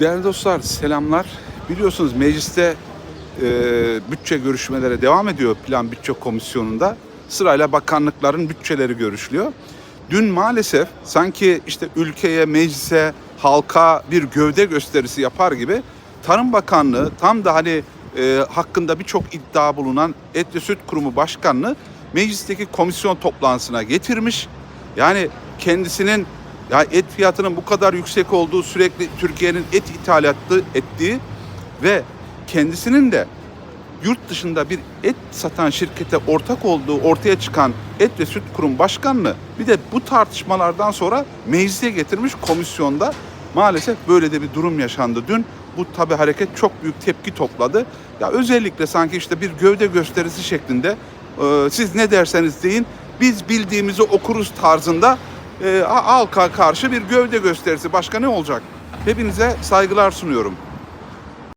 Değerli dostlar selamlar. Biliyorsunuz mecliste e, bütçe görüşmeleri devam ediyor Plan Bütçe Komisyonu'nda. Sırayla bakanlıkların bütçeleri görüşülüyor. Dün maalesef sanki işte ülkeye, meclise, halka bir gövde gösterisi yapar gibi Tarım Bakanlığı tam da hani e, hakkında birçok iddia bulunan Et ve Süt Kurumu Başkanlığı meclisteki komisyon toplantısına getirmiş. Yani kendisinin ya et fiyatının bu kadar yüksek olduğu sürekli Türkiye'nin et ithalatı ettiği ve kendisinin de yurt dışında bir et satan şirkete ortak olduğu ortaya çıkan Et ve Süt Kurum Başkanlığı bir de bu tartışmalardan sonra meclise getirmiş komisyonda maalesef böyle de bir durum yaşandı dün. Bu tabi hareket çok büyük tepki topladı. Ya özellikle sanki işte bir gövde gösterisi şeklinde e, siz ne derseniz deyin biz bildiğimizi okuruz tarzında e, halka karşı bir gövde gösterisi. Başka ne olacak? Hepinize saygılar sunuyorum.